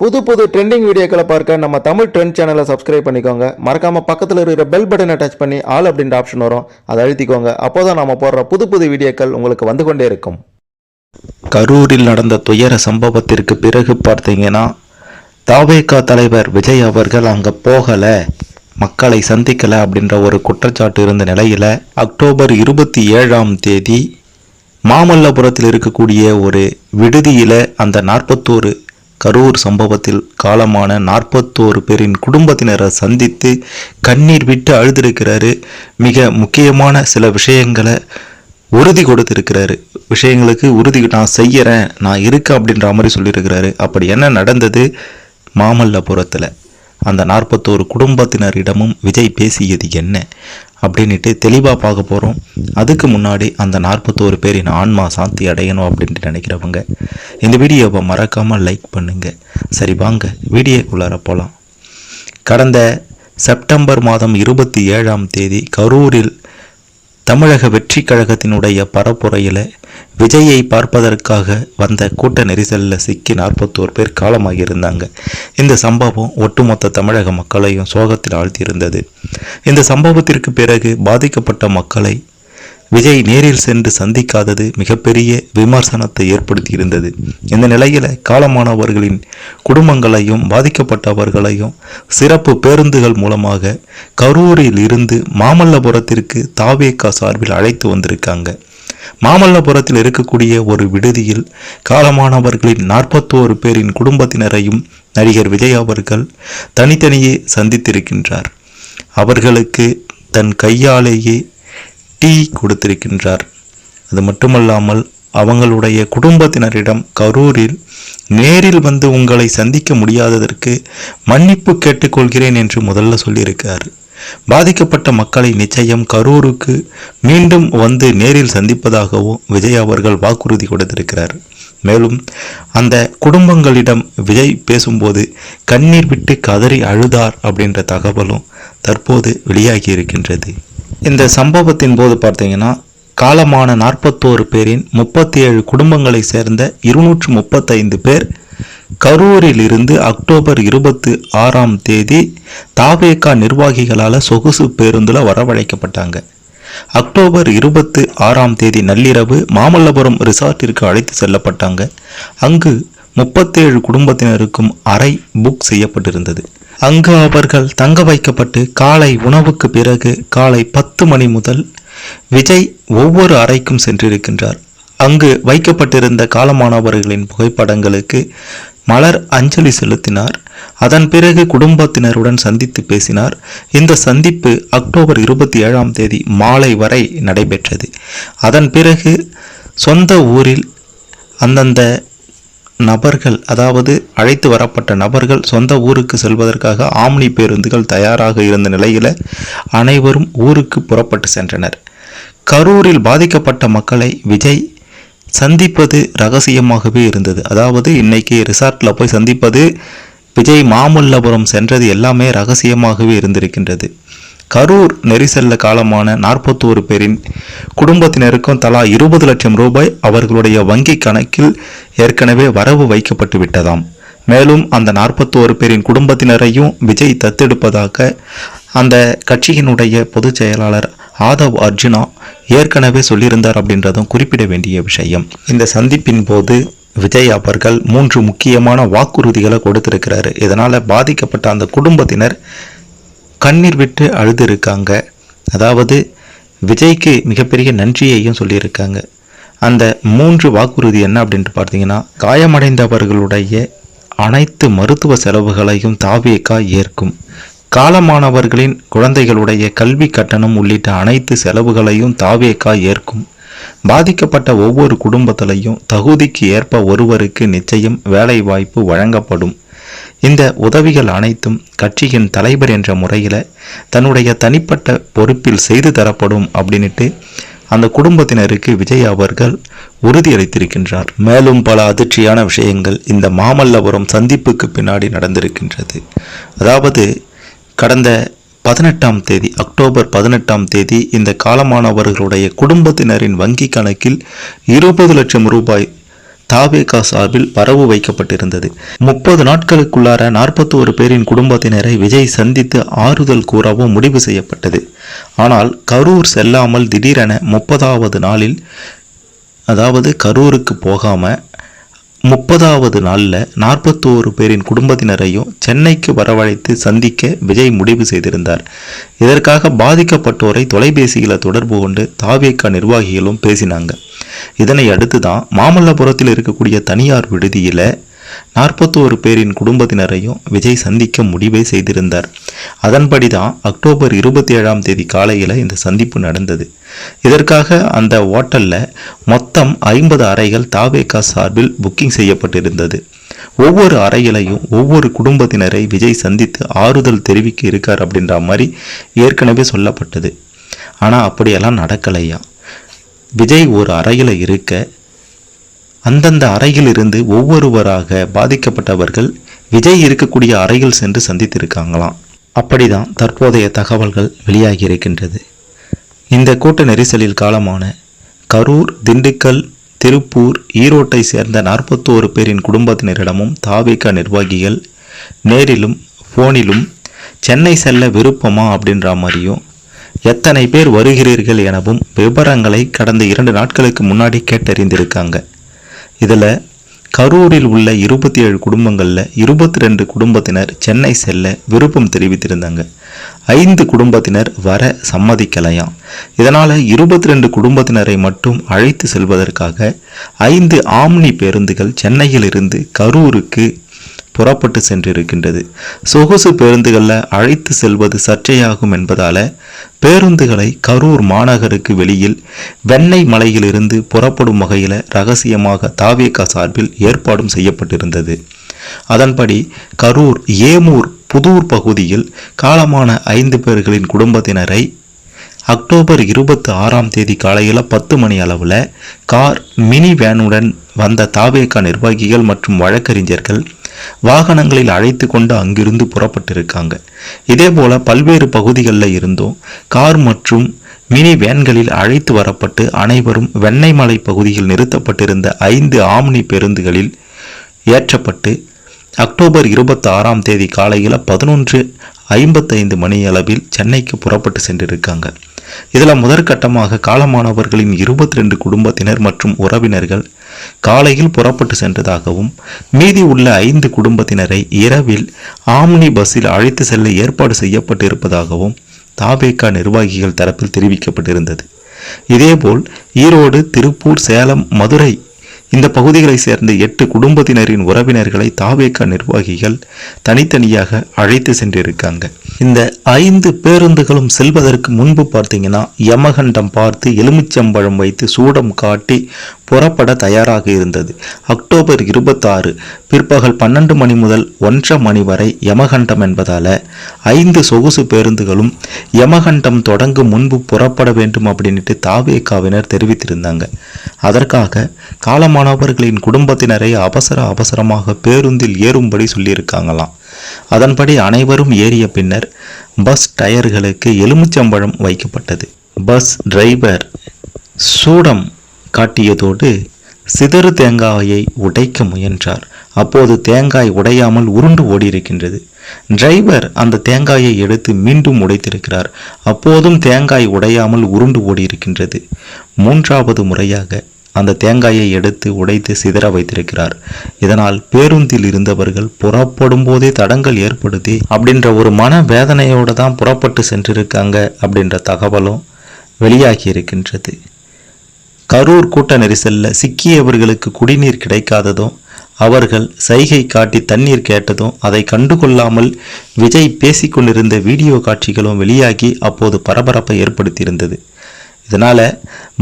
புது புது ட்ரெண்டிங் வீடியோக்களை பார்க்க நம்ம தமிழ் ட்ரெண்ட் சேனலை சப்ஸ்கிரைப் பண்ணிக்கோங்க. மறக்காமல் பக்கத்தில் இருக்கிற பெல் பட்டனை டச் பண்ணி ஆல் அப்படின்ற ஆப்ஷன் வரும். அதை அழுத்திக்கோங்க. அப்போதான் நம்ம போடுற புது புது வீடியோக்கள் உங்களுக்கு வந்து கொண்டே இருக்கும். கரூரில் நடந்த துயர சம்பவத்திற்கு பிறகு பார்த்தீங்கன்னா தாவேகா தலைவர் விஜய் அவர்கள் அங்கே போகலை மக்களை சந்திக்கலை அப்படின்ற ஒரு குற்றச்சாட்டு இருந்த நிலையில் அக்டோபர் இருபத்தி ஏழாம் தேதி மாமல்லபுரத்தில் இருக்கக்கூடிய ஒரு விடுதியில் அந்த நாற்பத்தோரு கரூர் சம்பவத்தில் காலமான நாற்பத்தோரு பேரின் குடும்பத்தினரை சந்தித்து கண்ணீர் விட்டு அழுதிருக்கிறாரு. மிக முக்கியமான சில விஷயங்களை உறுதி கொடுத்துருக்கிறாரு. விஷயங்களுக்கு உறுதி நான் செய்யறேன் நான் இருக்கேன் அப்படின்ற மாதிரி சொல்லியிருக்கிறாரு. அப்படி என்ன நடந்தது? மாமல்லபுரத்தில். அந்த நாற்பத்தோரு குடும்பத்தினரிடமும் விஜய் பேசியது என்ன? அப்படின்ட்டு தெளிவாக பார்க்க போகிறோம் அதுக்கு முன்னாடி அந்த நாற்பத்தோரு பேரின் ஆன்மா சாந்தி அடையணும் அப்படின்ட்டு நினைக்கிறவங்க இந்த வீடியோவை மறக்காமல் லைக் பண்ணுங்கள் சரி வாங்க வீடியோக்குள்ளார போகலாம் கடந்த செப்டம்பர் மாதம் இருபத்தி ஏழாம் தேதி கரூரில் தமிழக வெற்றி கழகத்தினுடைய பரப்புரையில் விஜயை பார்ப்பதற்காக வந்த கூட்ட நெரிசலில் சிக்கி நாற்பத்தோரு பேர் காலமாகியிருந்தாங்க. இந்த சம்பவம் ஒட்டுமொத்த தமிழக மக்களையும் சோகத்தில் ஆழ்த்தியிருந்தது. இந்த சம்பவத்திற்கு பிறகு பாதிக்கப்பட்ட மக்களை விஜய் நேரில் சென்று சந்திக்காதது மிகப்பெரிய விமர்சனத்தை ஏற்படுத்தியிருந்தது. இந்த நிலையில் காலமானவர்களின் குடும்பங்களையும் பாதிக்கப்பட்டவர்களையும் சிறப்பு பேருந்துகள் மூலமாக கரூரில் இருந்து மாமல்லபுரத்திற்கு தாவேகா சார்பில் அழைத்து வந்திருக்காங்க. மாமல்லபுரத்தில் இருக்கக்கூடிய ஒரு விடுதியில் காலமானவர்களின் நாற்பத்தோரு பேரின் குடும்பத்தினரையும் நடிகர் விஜய் அவர்கள் தனித்தனியே சந்தித்திருக்கின்றார். அவர்களுக்கு தன் கையாலேயே டீ கொடுத்திருக்கின்றார். அது மட்டுமல்லாமல் அவங்களுடைய குடும்பத்தினரிடம் கரூரில் நேரில் வந்து உங்களை சந்திக்க முடியாததற்கு மன்னிப்பு கேட்டுக்கொள்கிறேன் என்று முதல்ல சொல்லியிருக்கார். பாதிக்கப்பட்ட மக்களை நிச்சயம் கரூருக்கு மீண்டும் வந்து நேரில் சந்திப்பதாகவும் விஜய் அவர்கள் வாக்குறுதி கொடுத்திருக்கிறார். மேலும் அந்த குடும்பங்களிடம் விஜய் பேசும்போது கண்ணீர் விட்டு கதறி அழுதார் அப்படின்ற தகவலும் தற்போது வெளியாகி இருக்கின்றது. இந்த சம்பவத்தின் போது பார்த்தீங்கன்னா காலமான நாற்பத்தோரு பேரின் முப்பத்தி ஏழு குடும்பங்களை சேர்ந்த இருநூற்று முப்பத்தைந்து பேர் கரூரிலிருந்து அக்டோபர் இருபத்தி ஆறாம் தேதி தாவேகா நிர்வாகிகளால் சொகுசு பேருந்தில் வரவழைக்கப்பட்டாங்க. அக்டோபர் இருபத்து ஆறாம் தேதி நள்ளிரவு மாமல்லபுரம் ரிசார்ட்டிற்கு அழைத்து செல்லப்பட்டாங்க. அங்கு முப்பத்தேழு குடும்பத்தினருக்கும் அறை புக் செய்யப்பட்டிருந்தது. அங்கு அவர்கள் தங்க வைக்கப்பட்டு காலை உணவுக்கு பிறகு காலை பத்து மணி முதல் விஜய் ஒவ்வொரு அறைக்கும் சென்றிருக்கின்றார். அங்கு வைக்கப்பட்டிருந்த காலமானவர்களின் புகைப்படங்களுக்கு மலர் அஞ்சலி செலுத்தினார். அதன் பிறகு குடும்பத்தினருடன் சந்தித்து பேசினார். இந்த சந்திப்பு அக்டோபர் இருபத்தி ஏழாம் தேதி மாலை வரை நடைபெற்றது. அதன் பிறகு சொந்த ஊரில் அந்தந்த நபர்கள் அதாவது அழைத்து வரப்பட்ட நபர்கள் சொந்த ஊருக்கு செல்வதற்காக ஆம்னி பேருந்துகள் தயாராக இருந்த நிலையில் அனைவரும் ஊருக்கு புறப்பட்டு சென்றனர். கரூரில் பாதிக்கப்பட்ட மக்களை விஜய் சந்திப்பது ரகசியமாகவே இருந்தது. அதாவது இன்னைக்கு ரிசார்ட்டில் போய் சந்திப்பது விஜய் மாமல்லபுரம் சென்றது எல்லாமே ரகசியமாகவே இருந்திருக்கின்றது. கரூர் நெரிசல்ல காலமான நாற்பத்தோரு பேரின் குடும்பத்தினருக்கும் தலா இருபது லட்சம் ரூபாய் அவர்களுடைய வங்கி கணக்கில் ஏற்கனவே வரவு வைக்கப்பட்டு விட்டதாம். மேலும் அந்த நாற்பத்தோரு பேரின் குடும்பத்தினரையும் விஜய் தத்தெடுப்பதாக அந்த கட்சியினுடைய பொதுச் செயலாளர் ஆதவ் அர்ஜுனா ஏற்கனவே சொல்லியிருந்தார் அப்படின்றதும் குறிப்பிட வேண்டிய விஷயம். இந்த சந்திப்பின் போது விஜய் அவர்கள் மூன்று முக்கியமான வாக்குறுதிகளை கொடுத்திருக்கிறாரு. இதனால் பாதிக்கப்பட்ட அந்த குடும்பத்தினர் கண்ணீர் விட்டு அழுதுருக்காங்க. அதாவது விஜய்க்கு மிகப்பெரிய நன்றியையும் சொல்லியிருக்காங்க. அந்த மூன்று வாக்குறுதி என்ன அப்படின்ட்டு பார்த்தீங்கன்னா காயமடைந்தவர்களுடைய அனைத்து மருத்துவ செலவுகளையும் தாவேக்கா ஏற்கும். காலமானவர்களின் குழந்தைகளுடைய கல்வி கட்டணம் உள்ளிட்ட அனைத்து செலவுகளையும் தாவேக்கா ஏற்கும். பாதிக்கப்பட்ட ஒவ்வொரு குடும்பத்திலையும் தகுதிக்கு ஏற்ப ஒருவருக்கு நிச்சயம் வேலை வாய்ப்பு வழங்கப்படும். இந்த உதவிகள் அனைத்தும் கட்சியின் தலைவர் என்ற முறையில் தன்னுடைய தனிப்பட்ட பொறுப்பில் செய்து தரப்படும் அப்படின்ட்டு அந்த குடும்பத்தினருக்கு விஜய் அவர்கள் உறுதியளித்திருக்கின்றார். மேலும் பல அதிர்ச்சியான விஷயங்கள் இந்த மாமல்லபுரம் சந்திப்புக்கு பின்னாடி நடந்திருக்கின்றது. அதாவது கடந்த பதினெட்டாம் தேதி அக்டோபர் பதினெட்டாம் தேதி இந்த காலமானவர்களுடைய குடும்பத்தினரின் வங்கி கணக்கில் இருபது லட்சம் ரூபாய் தாவேகா சார்பில் வரவு வைக்கப்பட்டிருந்தது. முப்பது நாட்களுக்குள்ளார நாற்பத்தோரு பேரின் குடும்பத்தினரை விஜய் சந்தித்து ஆறுதல் கூறவும் முடிவு செய்யப்பட்டது. ஆனால் கரூர் செல்லாமல் திடீரென முப்பதாவது நாளில் அதாவது கரூருக்கு போகாமல் முப்பதாவது நாளில் நாற்பத்தோரு பேரின் குடும்பத்தினரையும் சென்னைக்கு வரவழைத்து சந்திக்க விஜய் முடிவு செய்திருந்தார். இதற்காக பாதிக்கப்பட்டோரை தொலைபேசியில் தொடர்பு கொண்டு தாவேக்கா நிர்வாகிகளும் பேசினாங்க. இதனை அடுத்து தான் மாமல்லபுரத்தில் இருக்கக்கூடிய தனியார் விடுதியில் நாற்பத்தோரு பேரின் குடும்பத்தினரையும் விஜய் சந்திக்க முடிவை செய்திருந்தார். அதன்படி தான் அக்டோபர் இருபத்தி ஏழாம் தேதி காலையில் இந்த சந்திப்பு நடந்தது. இதற்காக அந்த ஓட்டலில் மொத்தம் ஐம்பது அறைகள் தாவேகா சார்பில் புக்கிங் செய்யப்பட்டிருந்தது. ஒவ்வொரு அறையிலையும் ஒவ்வொரு குடும்பத்தினரை விஜய் சந்தித்து ஆறுதல் தெரிவிக்க இருக்கார் அப்படின்ற மாதிரி ஏற்கனவே சொல்லப்பட்டது. ஆனால் அப்படியெல்லாம் நடக்கலையா? விஜய் ஒரு அறையில் இருக்க அந்தந்த அறையில் இருந்து ஒவ்வொருவராக பாதிக்கப்பட்டவர்கள் விஜய் இருக்கக்கூடிய அறையில் சென்று சந்தித்திருக்காங்களாம். அப்படிதான் தற்போதைய தகவல்கள் வெளியாகி இருக்கின்றது. இந்த கூட்ட நெரிசலில் காலமான கரூர் திண்டுக்கல் திருப்பூர் ஈரோட்டை சேர்ந்த நாற்பத்தோரு பேரின் குடும்பத்தினரிடமும் தாவேக நிர்வாகிகள் நேரிலும் ஃபோனிலும் சென்னை செல்ல விருப்பமா? அப்படின்ற மாதிரியும் எத்தனை பேர் வருகிறீர்கள்? எனவும் விவரங்களை கடந்த இரண்டு நாட்களுக்கு முன்னாடி கேட்டறிந்திருக்காங்க. இதில் கரூரில் உள்ள இருபத்தி ஏழு குடும்பங்களில் இருபத்தி ரெண்டு குடும்பத்தினர் சென்னை செல்ல விருப்பம் தெரிவித்திருந்தாங்க. ஐந்து குடும்பத்தினர் வர சம்மதிக்கலையாம். இதனால் இருபத்தி ரெண்டு குடும்பத்தினரை மட்டும் அழைத்து செல்வதற்காக ஐந்து ஆம்னி பேருந்துகள் சென்னையிலிருந்து கரூருக்கு புறப்பட்டு சென்றிருக்கின்றது. சொகுசு பேருந்துகளில் அழைத்து செல்வது சர்ச்சையாகும் என்பதால பேருந்துகளை கரூர் மாநகருக்கு வெளியில் வெண்ணெய் மலையிலிருந்து புறப்படும் வகையில் ரகசியமாக தாவேகா சார்பில் ஏற்பாடும் செய்யப்பட்டிருந்தது. அதன்படி கரூர் ஏமூர் புதூர் பகுதியில் காலமான ஐந்து பேர்களின் குடும்பத்தினரை அக்டோபர் இருபத்தி ஆறாம் தேதி காலையில் பத்து மணி அளவில் கார் மினி வேனுடன் வந்த தாவேக்கா நிர்வாகிகள் மற்றும் வழக்கறிஞர்கள் வாகனங்களில் அழைத்து கொண்டு அங்கிருந்து புறப்பட்டிருக்காங்க. இதேபோல பல்வேறு பகுதிகளில் இருந்தும் கார் மற்றும் மினி வேன்களில் அழைத்து வரப்பட்டு அனைவரும் வெண்ணெய்மலை பகுதியில் நிறுத்தப்பட்டிருந்த ஐந்து ஆம்னி பேருந்துகளில் ஏற்றப்பட்டு அக்டோபர் இருபத்தி ஆறாம் தேதி காலையில் பதினொன்று ஐம்பத்தைந்து மணி அளவில் சென்னைக்கு புறப்பட்டு சென்றிருக்காங்க. இதில் முதற்கட்டமாக காலமானவர்களின் இருபத்தி ரெண்டு குடும்பத்தினர் மற்றும் உறவினர்கள் காலையில் புறப்பட்டு சென்றதாகவும் மீதி உள்ள ஐந்து குடும்பத்தினரை இரவில் ஆம்னி பஸ்ஸில் அழைத்து செல்ல ஏற்பாடு செய்யப்பட்டிருப்பதாகவும் தாபேகா நிர்வாகிகள் தரப்பில் தெரிவிக்கப்பட்டிருந்தது. இதேபோல் ஈரோடு திருப்பூர் சேலம் மதுரை இந்த பகுதிகளைச் சேர்ந்த எட்டு குடும்பத்தினரின் உறவினர்களை தாவேக்கா நிர்வாகிகள் தனித்தனியாக அழைத்து சென்றிருக்காங்க. இந்த ஐந்து பேருந்துகளும் செல்வதற்கு முன்பு பார்த்தீங்கன்னா யமகண்டம் பார்த்து எலுமிச்சம்பழம் வைத்து சூடம் காட்டி புறப்பட தயாராக இருந்தது. அக்டோபர் இருபத்தாறு பிற்பகல் பன்னெண்டு மணி முதல் ஒன்றரை மணி வரை யமகண்டம் என்பதால ஐந்து சொகுசு பேருந்துகளும் யமகண்டம் தொடங்கும் முன்பு புறப்பட வேண்டும் அப்படின்ட்டு தாவேக்காவினர் தெரிவித்திருந்தாங்க. அதற்காக காலமானவர்களின் குடும்பத்தினரை அவசர அவசரமாக பேருந்தில் ஏறும்படி சொல்லியிருக்காங்களாம். அதன்படி அனைவரும் ஏறிய பின்னர் பஸ் டயர்களுக்கு எலுமிச்சம்பழம் வைக்கப்பட்டது. பஸ் டிரைவர் சூடம் காட்டியதோடு சிதறு தேங்காயை உடைக்க முயன்றார். அப்போது தேங்காய் உடையாமல் உருண்டு ஓடியிருக்கின்றது. டிரைவர் அந்த தேங்காயை எடுத்து மீண்டும் உடைத்திருக்கிறார். அப்போதும் தேங்காய் உடையாமல் உருண்டு ஓடியிருக்கின்றது. மூன்றாவது முறையாக அந்த தேங்காயை எடுத்து உடைத்து சிதற வைத்திருக்கிறார். இதனால் பேருந்தில் இருந்தவர்கள் புறப்படும் போதே தடங்கள் ஏற்படுத்தி அப்படின்ற ஒரு மன வேதனையோடு தான் புறப்பட்டு சென்றிருக்காங்க அப்படின்ற தகவலும் வெளியாகி இருக்கின்றது. கரூர் கூட்ட நெரிசலில் சிக்கியவர்களுக்கு குடிநீர் கிடைக்காததும் அவர்கள் சைகை காட்டி தண்ணீர் கேட்டதும் அதை கண்டுகொள்ளாமல் விஜய் பேசிக்கொண்டிருந்த வீடியோ காட்சிகளும் வெளியாகி அப்போது பரபரப்பை ஏற்படுத்தியிருந்தது. இதனால்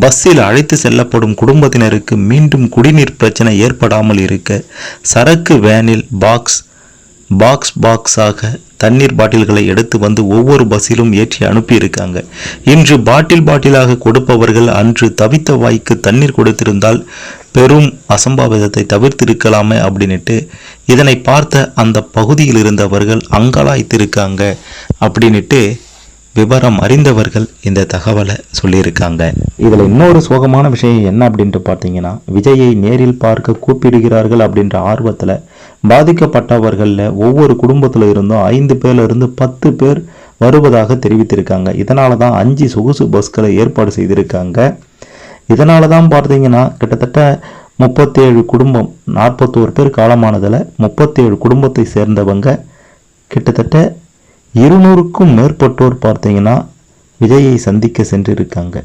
பஸ்ஸில் அழைத்து செல்லப்படும் குடும்பத்தினருக்கு மீண்டும் குடிநீர் பிரச்சனை ஏற்படாமல் இருக்க சரக்கு வேனில் பாக்ஸ் பாக்ஸ் பாக்ஸாக தண்ணீர் பாட்டில்களை எடுத்து வந்து ஒவ்வொரு பஸ்ஸிலும் ஏற்றி அனுப்பியிருக்காங்க. இன்று பாட்டில் பாட்டிலாக கொடுப்பவர்கள் அன்று தவித்த வாய்க்கு தண்ணீர் கொடுத்திருந்தால் பெரும் அசம்பாவிதத்தை தவிர்த்திருக்கலாமே அப்படின்னுட்டு இதனை பார்த்த அந்த பகுதியில் இருந்தவர்கள் அங்கலாய்த்திருக்காங்க அப்படின்னுட்டு விவரம் அறிந்தவர்கள் இந்த தகவலை சொல்லியிருக்காங்க. இதில் இன்னொரு சோகமான விஷயம் என்ன அப்படின்ட்டு பார்த்தீங்கன்னா விஜயை நேரில் பார்க்க கூப்பிடுகிறார்கள் அப்படின்ற ஆர்வத்தில் பாதிக்கப்பட்டவர்களில் ஒவ்வொரு குடும்பத்தில் இருந்தும் ஐந்து பேர்லேருந்து பத்து பேர் வருவதாக தெரிவித்திருக்காங்க. இதனால தான் அஞ்சு சொகுசு பஸ்களை ஏற்பாடு செய்திருக்காங்க. இதனால தான் பார்த்தீங்கன்னா கிட்டத்தட்ட முப்பத்தேழு குடும்பம் நாற்பத்தோரு பேர் காலமானதில் முப்பத்தேழு குடும்பத்தை சேர்ந்தவங்க கிட்டத்தட்ட இருநூறுக்கும் மேற்பட்டோர் பார்த்தீங்கன்னா விஜயை சந்திக்க சென்றிருக்காங்க.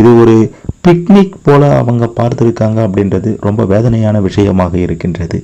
இது ஒரு பிக்னிக் போல் அவங்க பார்த்துருக்காங்க அப்படின்றது ரொம்ப வேதனையான விஷயமாக இருக்கின்றது.